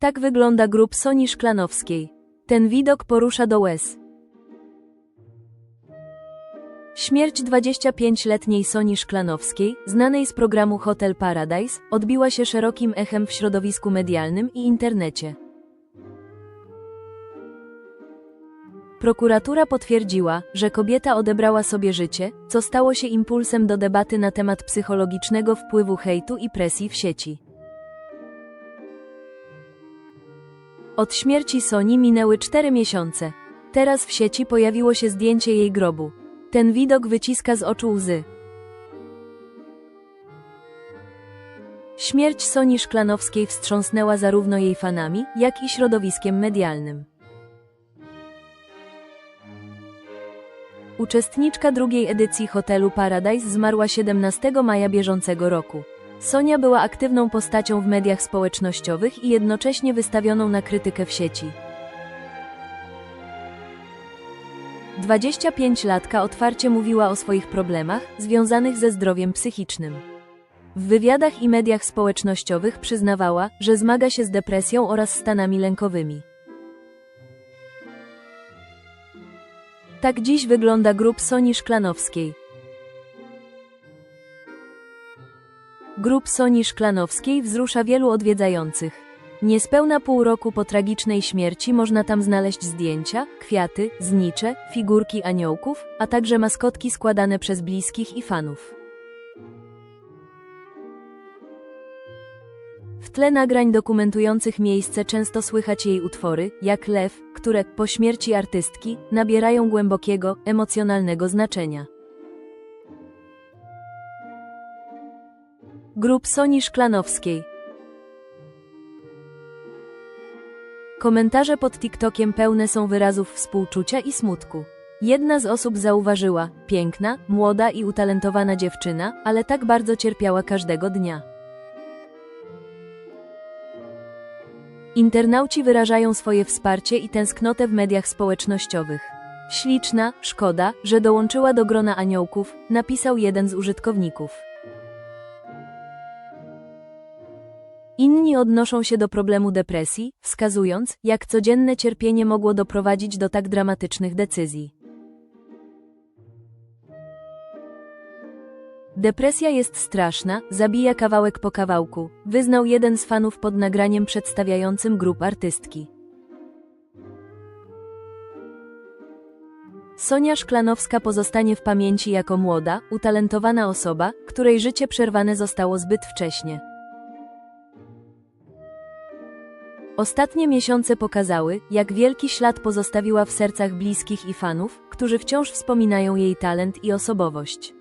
Tak wygląda grób Soni Szklanowskiej. Ten widok porusza do łez. Śmierć 25-letniej Soni Szklanowskiej, znanej z programu Hotel Paradise, odbiła się szerokim echem w środowisku medialnym i internecie. Prokuratura potwierdziła, że kobieta odebrała sobie życie, co stało się impulsem do debaty na temat psychologicznego wpływu hejtu i presji w sieci. Od śmierci Soni minęły cztery miesiące. Teraz w sieci pojawiło się zdjęcie jej grobu. Ten widok wyciska z oczu łzy. Śmierć Soni Szklanowskiej wstrząsnęła zarówno jej fanami, jak i środowiskiem medialnym. Uczestniczka drugiej edycji hotelu Paradise zmarła 17 maja bieżącego roku. Sonia była aktywną postacią w mediach społecznościowych i jednocześnie wystawioną na krytykę w sieci. 25-latka otwarcie mówiła o swoich problemach związanych ze zdrowiem psychicznym. W wywiadach i mediach społecznościowych przyznawała, że zmaga się z depresją oraz stanami lękowymi. Tak dziś wygląda grób Soni Szklanowskiej. Grób Soni Szklanowskiej wzrusza wielu odwiedzających. Niespełna pół roku po tragicznej śmierci można tam znaleźć zdjęcia, kwiaty, znicze, figurki aniołków, a także maskotki składane przez bliskich i fanów. W tle nagrań dokumentujących miejsce często słychać jej utwory, jak Lew, które, po śmierci artystki, nabierają głębokiego, emocjonalnego znaczenia. Grób Soni Szklanowskiej Komentarze pod TikTokiem pełne są wyrazów współczucia i smutku. Jedna z osób zauważyła, piękna, młoda i utalentowana dziewczyna, ale tak bardzo cierpiała każdego dnia. Internauci wyrażają swoje wsparcie i tęsknotę w mediach społecznościowych. Śliczna, szkoda, że dołączyła do grona aniołków, napisał jeden z użytkowników. Inni odnoszą się do problemu depresji, wskazując, jak codzienne cierpienie mogło doprowadzić do tak dramatycznych decyzji. Depresja jest straszna, zabija kawałek po kawałku, wyznał jeden z fanów pod nagraniem przedstawiającym grup artystki. Sonia Szklanowska pozostanie w pamięci jako młoda, utalentowana osoba, której życie przerwane zostało zbyt wcześnie. Ostatnie miesiące pokazały, jak wielki ślad pozostawiła w sercach bliskich i fanów, którzy wciąż wspominają jej talent i osobowość.